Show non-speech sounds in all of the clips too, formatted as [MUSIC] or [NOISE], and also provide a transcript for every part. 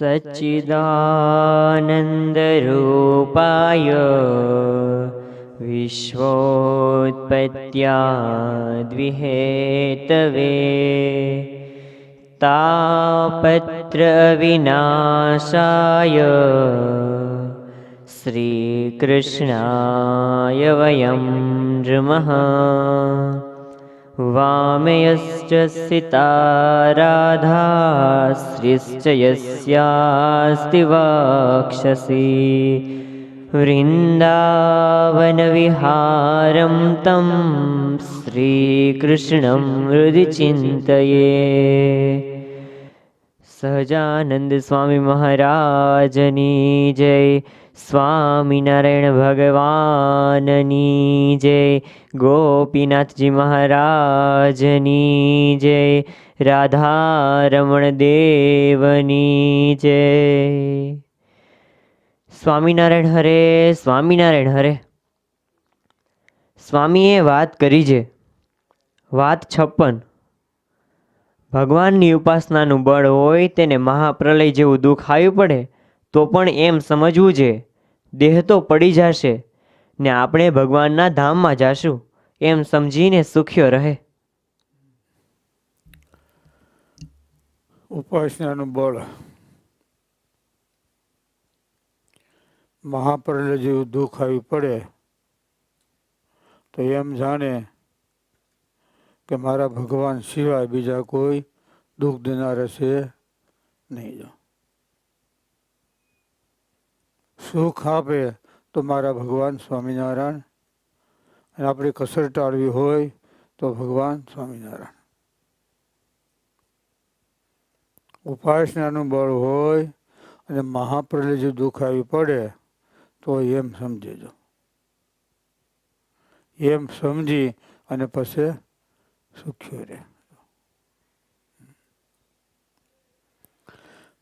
सच्चिदानन्दरूपाय विश्वोत्पत्त्याद्विहेतवे तापत्रविनाशाय श्रीकृष्णाय वयं नृमः वामयश्च सिता राधाश्रिश्च यस्यास्ति वक्षसि। वृन्दावनविहारं तं श्रीकृष्णं हृदि चिन्तये સહજાનંદ સ્વામી મહારાજની જય સ્વામિનારાયણ ભગવાનની જય, ગોપીનાથજી મહારાજની જય, રાધારમણ દેવની જય. સ્વામિનારાયણ હરે સ્વામિનારાયણ હરે. સ્વામીએ વાત કરી છે. વાત છપ્પન. ભગવાનની ઉપાસનાનું બળ હોય તેને મહાપ્રલય જેવું દુઃખ આવ્યું પડે, તો પણ એમ સમજવું છે. દેહ તો પડી જશે, ને આપણે ભગવાનના ધામમાં જાશું, એમ સમજીને સુખ્યો રહે. ઉપાસનાનું બળ. મહાપ્રલય જેવું દુઃખ આવી પડે, તો એમ જાણે કે મારા ભગવાન સિવાય બીજા કોઈ દુઃખ દેનાર છે નહીં જો. સુખ આપે તો મારા ભગવાન સ્વામિનારાયણ. અને આપણી કસર ટાળવી હોય તો ભગવાન સ્વામિનારાયણ. ઉપાસનાનું બળ હોય અને મહાપ્રલય જે દુઃખ આવી પડે તો એમ સમજેજો. એમ સમજી અને પછી સુખ્યો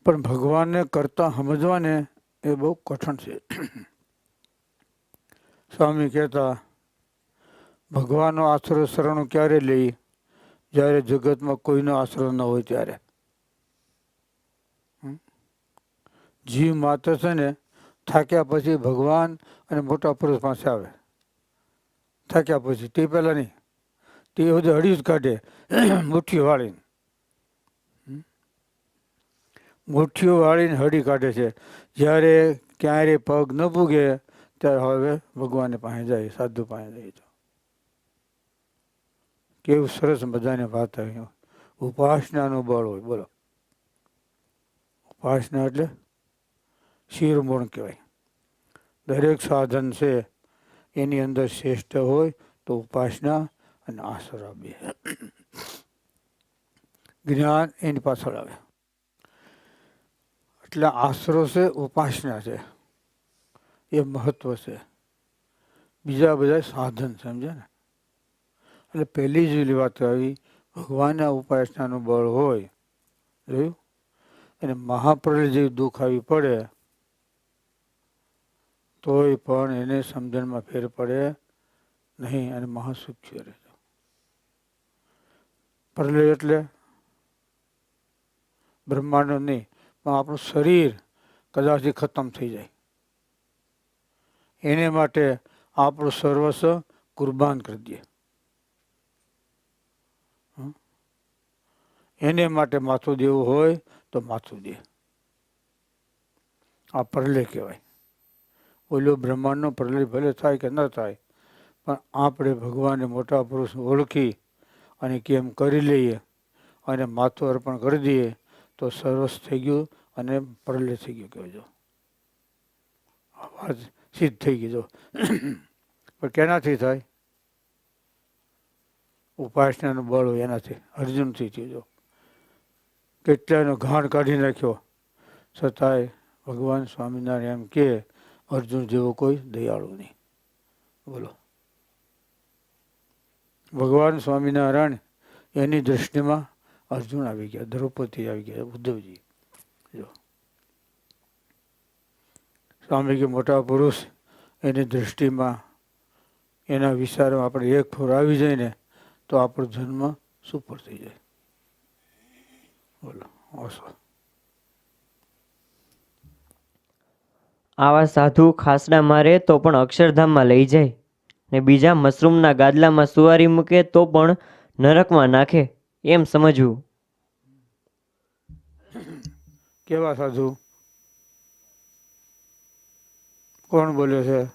પણ ભગવાનને કરતા સમજવાને એ બહુ કઠણ છે. સ્વામી કહેતા, ભગવાનનો આશરો શરણ ક્યારે લઈ? જ્યારે જગતમાં કોઈનો આશરો ન હોય ત્યારે. જીવ માત્ર છે ને, થાક્યા પછી ભગવાન અને મોટા પુરુષ પાસે આવે. થાક્યા પછી તે પહેલાં નહીં. તે બધું હળી જ કાઢે. [CLEARS THROAT] મુઠ્ઠીઓ વાળીને. મુઠ્ઠીઓ વાળીને હળી કાઢે છે. જ્યારે ક્યારે પગ ન પૂગે, ત્યારે હવે ભગવાનને પાસે જાય, સાધુ પાસે જાય તો કેવું સરસ મજાને વાત આવી. ઉપાસનાનું બળ હોય, બોલો. ઉપાસના એટલે શિરમૂળ કહેવાય. દરેક સાધન છે, એની અંદર શ્રેષ્ઠ હોય તો ઉપાસના અને આશરો બે. જ્ઞાન એની પાછળ આવે. એટલે આશરો છે, ઉપાસના છે. એ મહત્વ છે. બીજા બધા સાધન સમજે ને? એટલે પહેલી જ વાત આવી, ભગવાનના ઉપાસનાનું બળ હોય, જોયું? અને મહાપ્રલય જેવી દુઃખ આવી પડે, તોય પણ એને સમજણમાં ફેર પડે નહીં અને મહાસુખ્ય રહે પ્રલય એટલે બ્રહ્માંડ નહીં, પણ આપણું શરીર કદાચ ખતમ થઈ જાય. એને માટે આપણું સર્વસ્વ કુરબાન કરી દે. એને માટે માથું દેવું હોય તો માથું દે. આ પ્રલય કહેવાય. ઓલો બ્રહ્માંડનો પ્રલય ભલે થાય કે ન થાય, પણ આપણે ભગવાનને મોટા પુરુષ ઓળખી અને કેમ કરી લઈએ અને માથું અર્પણ કરી દઈએ, તો સરસ થઈ ગયું અને પ્રલય થઈ ગયું કહેજો આ વાત સિદ્ધ થઈ જો. પણ કેનાથી થાય? ઉપાસનાનું બળ હોય એનાથી, અર્જુનથી થયું જો. કેટલાનો ઘાણ કાઢી નાખ્યો. છતાંય ભગવાન સ્વામિનારાયણ એમ કે અર્જુન જેવો કોઈ દયાળુ નહીં. બોલો. ભગવાન સ્વામિનારાયણ એની દૃષ્ટિમાં અર્જુન આવી ગયા, દ્રૌપદી આવી ગયા, ઉદ્ધવજી. જો. સ્વામી કે મોટા પુરુષ, એની દૃષ્ટિમાં એના વિચારમાં આપણે એક ફોર આવી જઈને તો આપણો જન્મ સુપર થઈ જાય. બોલો ઓસો આવા સાધુ ખાસડા મારે તો પણ અક્ષરધામમાં લઈ જાય. ને બીજા મશરૂમના ગાદલામાં સુવારી મૂકે તો પણ નરકમાં નાખે, એમ સમજવું. કેવા સાધુ? કોણ બોલ્યો છે?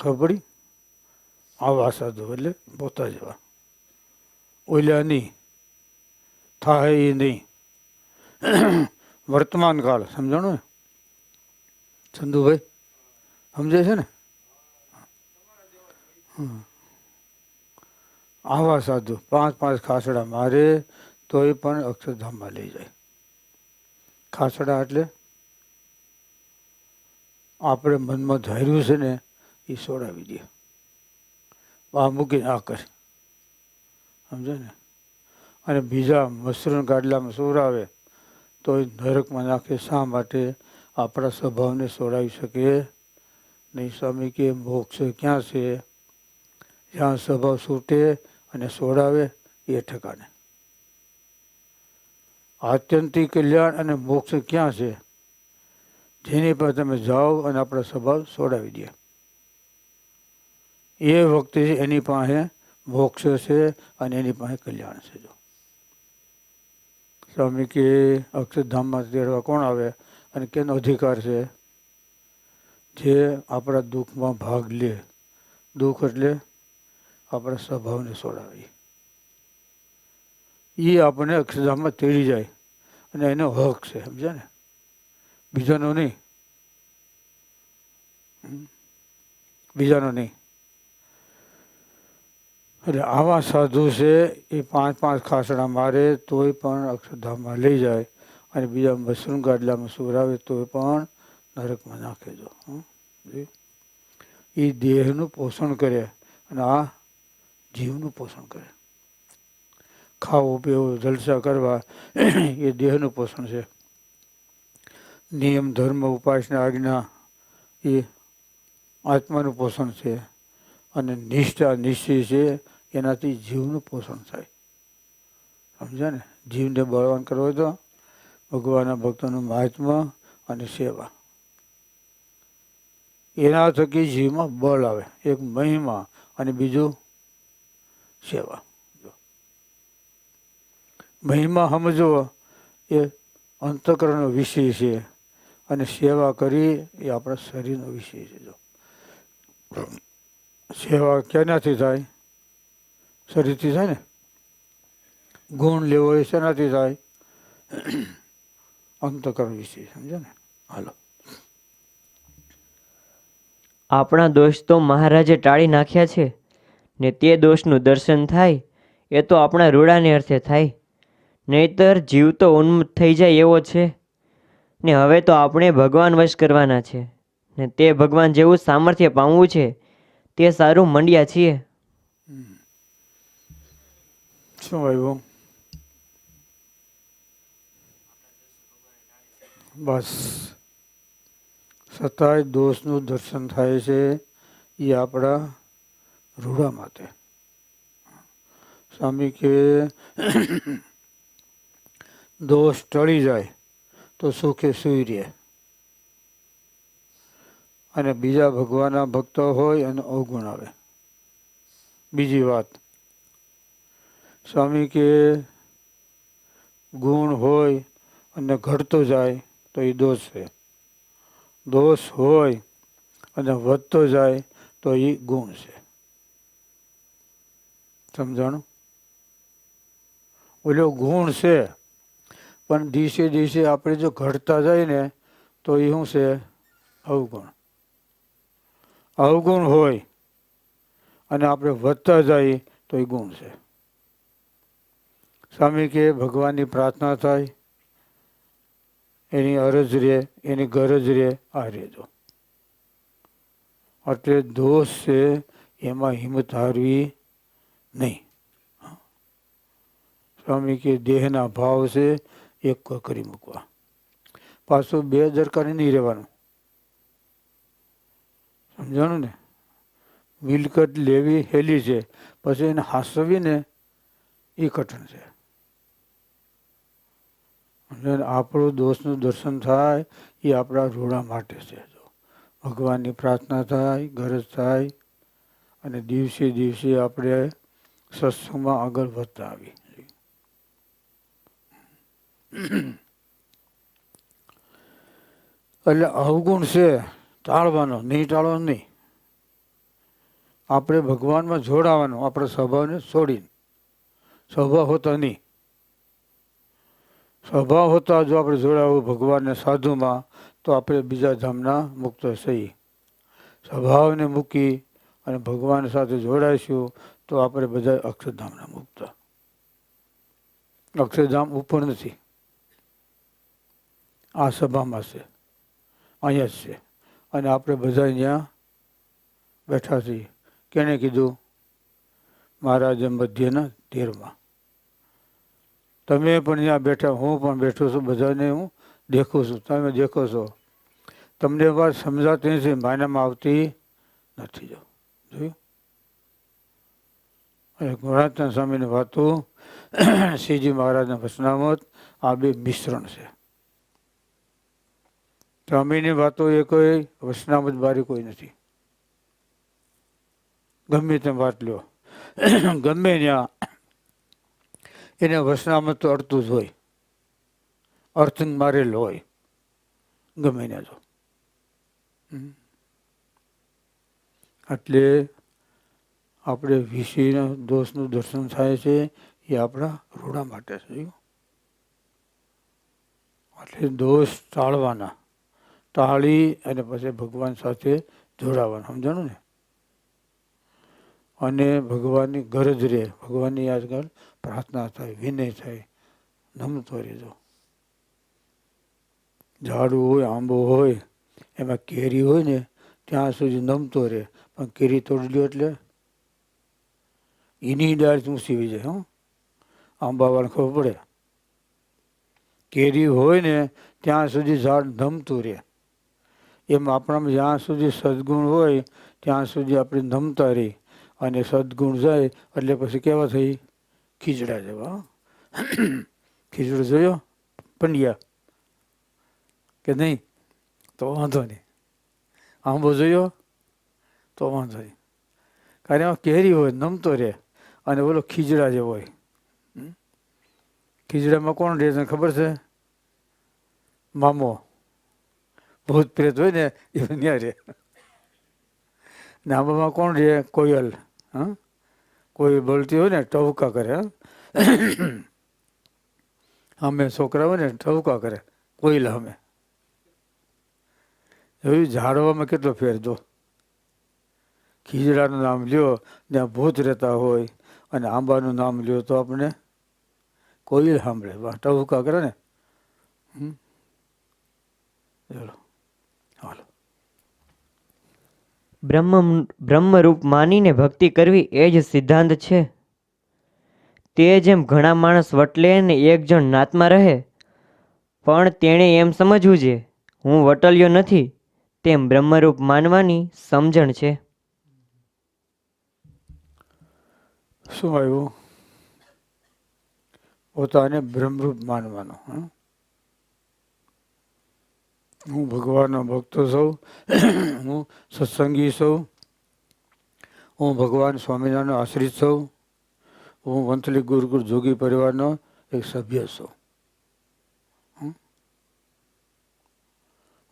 ખબર પડી? આવા સાધુ, એટલે પોતા જેવા. ઓલ્યા નહીં. થાય એ નહીં. વર્તમાન કાળ, સમજાણું ને? ચંદુભાઈ સમજે છે ને. આવા સાધુ, પાંચ પાંચ ખાસડા મારે, તોય પણ અક્ષરધામમાં લઈ જાય. ખાસડા એટલે આપણે મનમાં ધાર્યું છે ને એ સોડાવી દે. આ મૂકીને આ કરે. સમજે ને? અને બીજા મસરૂન ગાડલામાં સોરાવે તો એ નરકમાં નાખે શા માટે આપણા સ્વભાવને સોડાવી શકે? નહીં, સ્વામી કે, મોક્ષ ક્યાં છે? જ્યાં સ્વભાવ છૂટે અને સોડાવે એ ઠેકાણે. આત્યંતિક કલ્યાણ અને મોક્ષ ક્યાં છે? જેની પર તમે જાઓ અને આપણો સ્વભાવ સોડાવી દે. એ વખતે એની પાસે મોક્ષ છે અને એની પાસે કલ્યાણ છે જો. સ્વામી કે અક્ષરધામમાં તેડવા કોણ આવે અને કેનો અધિકાર છે? જે આપણા દુઃખમાં ભાગ લે. દુઃખ એટલે આપણા સ્વભાવને છોડાવીએ એ આપણને અક્ષરધામમાં તેડી જાય અને એનો હક છે, સમજ્યા ને? બીજાનો નહીં. બીજાનો નહીં. એટલે આવા સાધુ છે, એ પાંચ પાંચ ખાસડા મારે તોય પણ અક્ષરધામમાં લઈ જાય અને બીજા મશરૂમ ગાડલામાં સુવરાવે તોય પણ નરકમાં નાખે જો એ દેહનું પોષણ કરે અને આ જીવનું પોષણ કરે. ખાવું, પીવું, જલસા કરવા એ દેહનું પોષણ છે. નિયમ, ધર્મ, ઉપાસના, આજ્ઞા એ આત્માનું પોષણ છે અને નિષ્ઠા, નિશ્ચય છે એનાથી જીવનું પોષણ થાય. સમજ્યા ને? જીવને બળવાન કરવો તો ભગવાનના ભક્તોનું મહાત્મા અને સેવા. એના થકી જીવમાં બળ આવે, એક મહિમા અને બીજું સેવા. મહિમા સમજો, એ અંતકરણનો વિષય છે અને સેવા કરી એ આપણા શરીરનો વિષય છે, જો. સેવા કેનાથી થાય? શરીરથી થાય ને? ગુણ લેવો એ શેનાથી થાય? અંતકરણ વિષય, સમજો ને? હાલો. આપણા દોષ તો મહારાજે ટાળી નાખ્યા છે? ને તે દોષનું દર્શન થાય, એ તો આપણા રૂડાને અર્થે થાય. નહીતર જીવ તો ઉન્મત્ત થઈ જાય એવો છે. ને હવે તો આપણે ભગવાન વશ કરવાના છે. ને તે ભગવાન જેવું સામર્થ્ય પામવું છે, તે સારું મંડ્યા છીએ. શું આવ્યું બસ. સતાય દોષનું દર્શન થાય છે એ આપણા રૂડા માટે. સ્વામી કે, દોષ ટળી જાય તો સુખે સુઈ રહે. અને બીજા ભગવાનના ભક્તો હોય અને અવગુણ આવે. બીજી વાત. સ્વામી કે, ગુણ હોય અને ઘટતો જાય તો એ દોષ છે. દોષ હોય અને વધતો જાય તો એ ગુણ છે. સમજાણું? ઓલો ગુણ છે, પણ દિવસે દિવસે આપણે જો ઘટતા જાય ને, તો એ શું છે? અવગુણ. અવગુણ હોય અને આપણે વધતા જઈએ તો એ ગુણ છે. સ્વામી કે ભગવાનની પ્રાર્થના થાય, એની અરજ રે, એની ગરજ રે, આ રેજો એટલે દોષ છે, એમાં હિંમત હારવી નહીં. સ્વામી કે દેહના ભાવ છે એક કરી મૂકવા. પાછું બે દરકારી નહીં રહેવાનું. સમજાણું ને? મિલકત લેવી હેલી છે, પછી એને હાસવીને એ કઠણ છે. આપણું દોષનું દર્શન થાય એ આપણા રૂડા માટે છે જો. ભગવાનની પ્રાર્થના થાય, ગરજ થાય અને દિવસે દિવસે આપણે સત્સંગમાં આગળ વધતા આવી એટલે અવગુણ છે, ટાળવાનો, નહીં ટાળવાનો નહીં. આપણે ભગવાનમાં જોડાવાનું, આપણે સ્વભાવને છોડીને. સ્વભાવ હોતા નહીં. સ્વભાવ હોતા જો આપણે જોડાવું ભગવાનને સાધુમાં, તો આપણે બીજા ધામના મુક્ત થઈ સ્વભાવને મૂકી અને ભગવાન સાથે જોડાઈશું તો આપણે બધા અક્ષરધામના મુક્ત. અક્ષરધામ ઉપર નથી. આ સભામાં છે. અહીંયા જ છે. અને આપણે બધા અહીંયા બેઠા છીએ. કેને કીધું? મહારાજે મધ્યના તેરમાં. તમે પણ અહીંયા બેઠા, હું પણ બેઠો છું, બધાને હું દેખું છું. તમે દેખો છો. તમને વાત સમજાતી નથી માયનામાં આવતી નથી જો. જોયું? અને ગુણાત્મા સ્વામીની વાતો, [CLEARS THROAT] શ્રીજી મહારાજના ભસનામત આ બે મિશ્રણ છે. સ્વામીની વાતો એ કોઈ વસનામત બારી કોઈ નથી. ગમે તેમ વાત લ્યો [CLEARS THROAT] ગમે ત્યાં એને વસનામત તો અડતું જ હોય. અર્થ મારેલ હોય. ગમે ત્યાં જો. એટલે આપણે વિષયના દોષનું દર્શન થાય છે એ આપણા રૂડા માટે છે એટલે દોષ ટાળવાના. ટાળી અને પછી ભગવાન સાથે જોડાવાના, સમજાણું ને? અને ભગવાનની ગરજ રહે, ભગવાનની આજકાલ પ્રાર્થના થાય, વિનય થાય, નમતો રહેજો. ઝાડું હોય, આંબો હોય, એમાં કેરી હોય ને, ત્યાં સુધી નમતો રહે. પણ કેરી તોડી લ્યો એટલે એની ડાળ ઊંચી સીવી જાય, હં? આંબાવાળાને ખબર પડે? કેરી હોય ને, ત્યાં સુધી ઝાડ નમતું રહે. એમ આપણામાં જ્યાં સુધી સદગુણ હોય, ત્યાં સુધી આપણે નમતા રહી. અને સદગુણ જાય, એટલે પછી કેવા થઈ? ખીચડા જેવા? ખીચડો જોયો? પંડ્યા. કે નહીં? તો વાંધો નહીં. આંબો જોયો? તો વાંધો નહીં. કારણ એમાં કેરી હોય, નમતો રહે. અને ઓલો ખીજડા જેવો હોય? ખીજડામાં કોણ રહે તને ખબર છે? મામો. ભૂત પ્રેત હોય ને એ ત્યાં રહે. ને આંબામાં કોણ રહે? કોયલ. હા? કોઈ બોલતી હોય ને ટવકા કરે હં? અમે છોકરા હોય ને ટવકા કરે. કોયલ અમે. જોયું ઝાડવામાં કેટલો ફેર જો. ખીજડાનું નામ લ્યો ત્યાં ભૂત રહેતા હોય. અને આંબાનું નામ લ્યો તો આપણે કોઈલ સાંભળે. વાહ ટહુકા કરે ને. ચલો, હાલો. બ્રહ્મ, બ્રહ્મરૂપ માનીને ભક્તિ કરવી એ જ સિદ્ધાંત છે. તે જેમ ઘણા માણસ વટલે ને એક જણ નાતમાં રહે, પણ તેણે એમ સમજવું છે, હું વટલ્યો નથી, તેમ બ્રહ્મરૂપ માનવાની સમજણ છે. શું આવ્યું? પોતાને બ્રહ્મરૂપ માનવાનો, હં? ભગવાનનો ભક્તો છું, હું સત્સંગી છું, હું ભગવાન સ્વામિનારાયણનો આશ્રિત છું, હું વંથલી ગુરુકુળ જોગી પરિવારનો એક સભ્ય છું.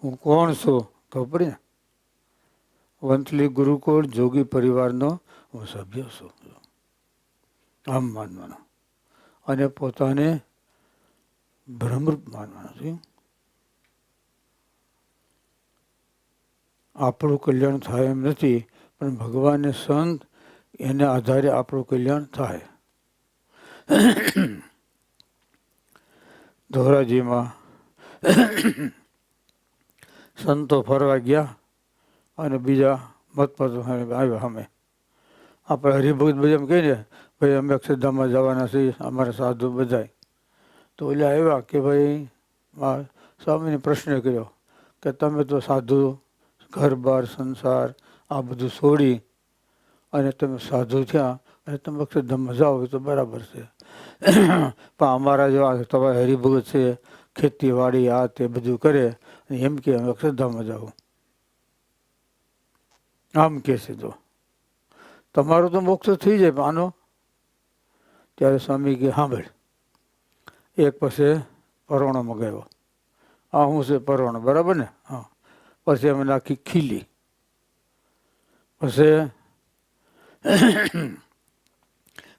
હું કોણ છું? ખબર ને? વંથલી ગુરુકુળ જોગી પરિવારનો હું સભ્ય છું. આમ માનવાનો. અને પોતાને ભ્રમરૂપ માનવાનો છે. આપણું કલ્યાણ થાય એમ નથી, પણ ભગવાનને સંત એને આધારે આપણું કલ્યાણ થાય. ધોરાજીમાં સંતો ફરવા ગયા અને બીજા મતપત આવ્યા અમે આપણે હરિભગત બધા કહીએ ને ભાઈ, અમે અક્ષરધામમાં જવાના છીએ, અમારા સાધુ બધાય. તો ઓલા આવ્યા કે ભાઈ સ્વામીને પ્રશ્ન કર્યો કે તમે તો સાધુ ઘર બાર સંસાર, આ બધું છોડી અને તમે સાધુ થયા અને તમે અક્ષરધામમાં જાઓ તો બરાબર છે. પણ અમારા જેવા તમારા હરિભગત છે, ખેતીવાડી, આ તે બધું કરે, અને એમ કે અમે અક્ષરધામમાં જાઓ. આમ કહે છે તો. તમારો તો મોક્ષ થઈ જાય, પણ આનો ત્યારે સ્વામી કે સાંભળ એક પછી પરોણો મગાવ્યો. આ હું છે પરોણો, બરાબર ને? હા. પછી અમે નાખી ખીલી. પછી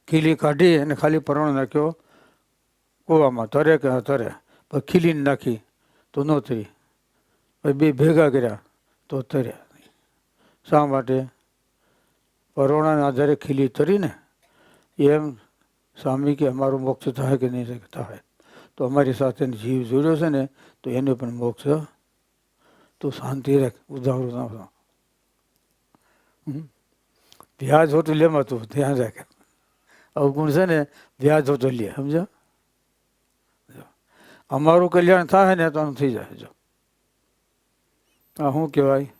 ખીલી કાઢી અને ખાલી પરોણો નાખ્યો કૂવામાં તરે કે તરે. પછી ખીલીને નાખી તો ન પછી બે ભેગા કર્યા તો તર્યા શા માટે? પરોણાના આધારે ખીલી તરીને. એમ સ્વામી કે અમારો મોક્ષ થાય કે નહીં થાય? તો અમારી સાથે જીવ જોડ્યો છે ને, તો એને પણ મોક્ષ તું શાંતિ રાખ ઉદાહરણ. વ્યાજ હોતું લેમાં તું ધ્યાન રાખ. અવગુણ છે ને, વ્યાજ હોતો લે સમજો અમારું કલ્યાણ થાય ને, તો આમ થઈ જાય, જો. આ શું કહેવાય?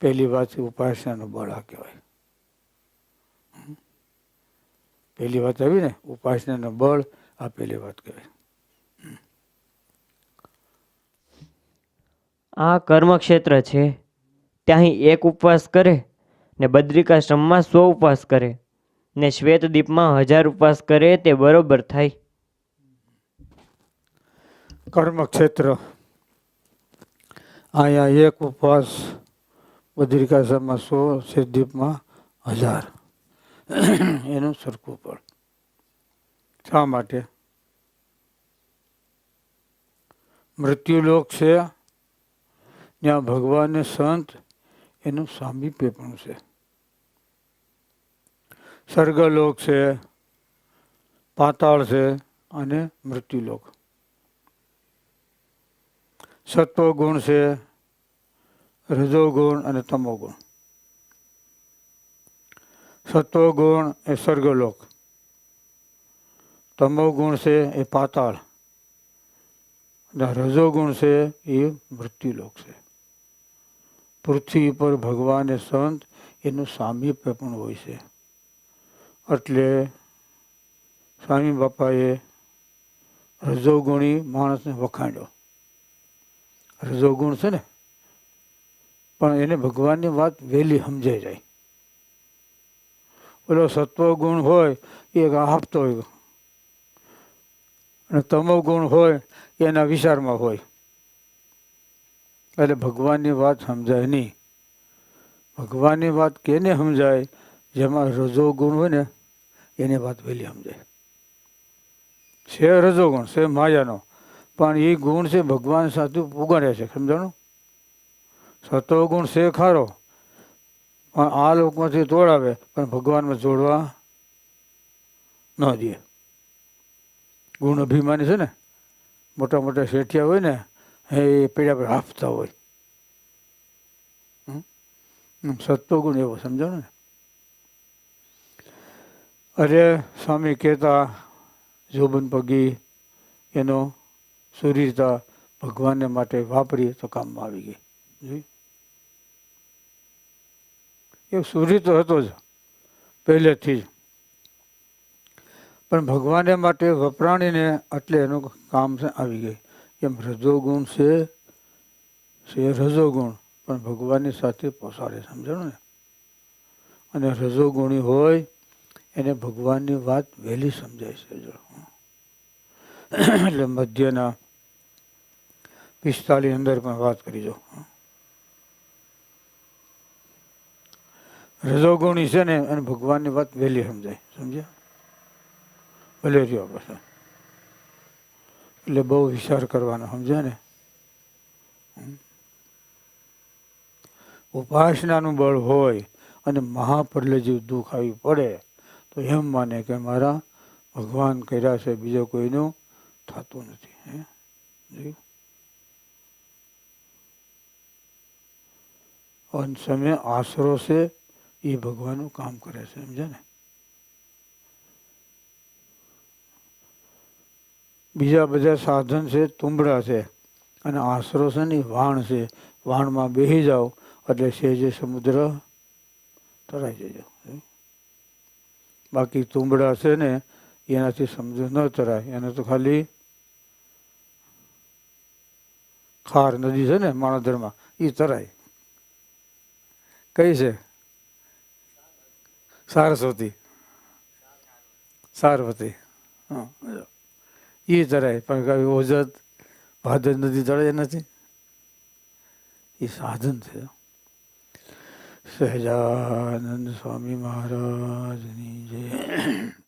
પહેલી વાત ઉપાસનાનું બળ આ કહેવાય. પહેલી વાત આવી ને ઉપાસનાનું બળ આ પહેલી વાત કહેવાય. આ કર્મક્ષેત્ર છે. ત્યાં એક ઉપવાસ કરે ને બદ્રિકાશ્રમમાં સો ઉપવાસ કરે ને શ્વેતદીપમાં હજાર ઉપવાસ કરે તે બરોબર થાય. કર્મક્ષેત્ર. અહીંયા એક ઉપવાસ બદ્રિકાશ્રમમાં સો સિદ્ધિપમાં હજાર. [COUGHS] એનું સરખું પણ શા માટે? મૃત્યુલોક છે. જ્યાં ભગવાનને સંત, એનું સામીપ્ય પણ છે. સ્વર્ગલોક છે, પાતાળ છે અને મૃત્યુલોક. સત્વગુણ છે રજોગુણ અને તમોગુણ. સત્વગુણ એ સ્વર્ગલોક. તમોગુણ છે એ પાતાળ. રજો રજોગુણ છે એ મૃત્યુલોક છે. પૃથ્વી પર ભગવાન એ સંત એનું સામીપ્ય પણ હોય છે. એટલે સ્વામી બાપાએ રજોગુણી માણસને વખાણ્યો. રજોગુણ છે ને? પણ એને ભગવાનની વાત વહેલી સમજાઈ જાય. ઓલો સત્વગુણ હોય એ આપતો હોય. અને તમો ગુણ હોય, એના વિચારમાં હોય. એટલે ભગવાનની વાત સમજાય નહીં. ભગવાનની વાત કેને સમજાય? જેમાં રજો ગુણ હોય ને, એની વાત વહેલી સમજાય. છે રજો ગુણ, છે માયાનો. પણ એ ગુણ છે ભગવાન સાથે ઉગાડે છે, સમજાણું? સત્વગુણ છે ખારો. પણ આ લોકમાંથી તોડાવે પણ ભગવાનમાં જોડવા ન દે ગુણ અભિમાની છે ને, મોટા મોટા શેઠિયા હોય ને, એ પેડા પર હાફતા હોય હમ? સત્તો સત્વગુણ એવો સમજો ને અરે સ્વામી કહેતા, જોબન પગી, એનો સુરીતા ભગવાનને માટે વાપરી તો કામમાં આવી ગઈ જોયું? એ સુરી તો હતો જ, પહેલેથી જ. પણ ભગવાને માટે વપરાણીને એટલે એનું કામ આવી ગઈ એમ રજોગુણ છે છે રજોગુણ પણ ભગવાનની સાથે પોસાડે સમજાણું ને? અને રજોગુણી હોય, એને ભગવાનની વાત વહેલી સમજાય છે, જો. એટલે મધ્યના પિસ્તાલીસ અંદર પણ વાત કરી, જો. રજોગુણી છે ને અને ભગવાનની વાત વહેલી સમજાય, સમજ્યા? ભલે રહ્યો પછી. એટલે બહુ વિચાર કરવાનો, સમજ્યા ને? ઉપાસનાનું બળ હોય અને મહાપરલે જેવું દુઃખ આવી પડે, તો એમ માને કે મારા ભગવાન કર્યા છે, બીજો કોઈનું થતું નથી, હે? અને સમય આશરો છે એ ભગવાનનું કામ કરે છે સમજે ને? બીજા બધા સાધન છે, તુંબડા છે અને આશરો છે ને, વાણ છે. વાણમાં બેસી જાઓ, એટલે સેજે સમુદ્ર તરાઈ જજો. બાકી તુંબડા છે ને, એનાથી સમુદ્ર ન તરાય. એને તો ખાલી ખાર નદી છે ને, માણાધરમાં એ તરાય. કઈ છે? સારસ્વતી. સારવતી. હા એ તરાય પણ કઈ ઓજત ભાદર નદી તળે નથી? એ સાધન છે. સહજાનંદ સ્વામી મહારાજની જય.